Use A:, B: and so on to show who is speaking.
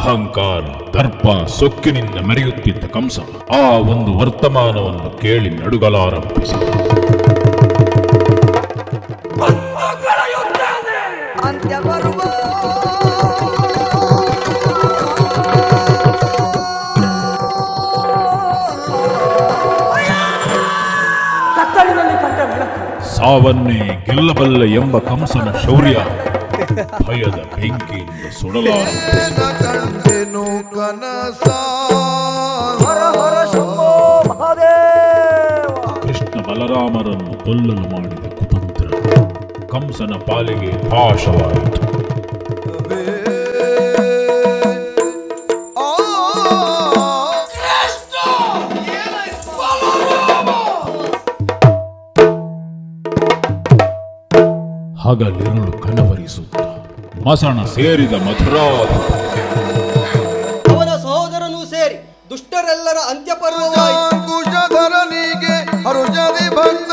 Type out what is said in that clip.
A: ಅಹಂಕಾರ ದರ್ಪ ಸೊಕ್ಕಿನಿಂದ ಮೆರೆಯುತ್ತಿದ್ದ ಕಂಸ ಆ ಒಂದು ವರ್ತಮಾನವನ್ನು ಕೇಳಿ
B: ನಡುಗಲಾರಂಭಿಸ.
A: ಸಾವನ್ನೇ ಗೆಲ್ಲಬಲ್ಲ ಎಂಬ ಕಂಸನ ಶೌರ್ಯ. ಭಯದ ಬೆಂಕಿಯಿಂದ
C: ಕಂಡೆನು ಕನಸ?
B: ಹರ ಹರ ಶಂಭೋ ಮಹಾದೇವ.
A: ಕೃಷ್ಣ ಬಲರಾಮರನ್ನು ಕೊಲ್ಲಲು ಮಾಡಿದ ಕುತಂತ್ರ. ಕಂಸನ ಪಾಲಿಗೆ ಪಾಶವಾಯಿತು ಹಗಲಿರುಳು ಕನವರಿಸುತ್ತ ಮಸಣ ಸೇರಿದ ಮಧುರಾಧಿಪ
D: ಅವನ ಸಹೋದರನೂ ಸೇರಿ ದುಷ್ಟರೆಲ್ಲರ ಅಂತ್ಯಪರ್ವವಾಯಿತು
C: ಕುಶಧರನಿಗೆ ಹರುಷದಿ ಬಂದ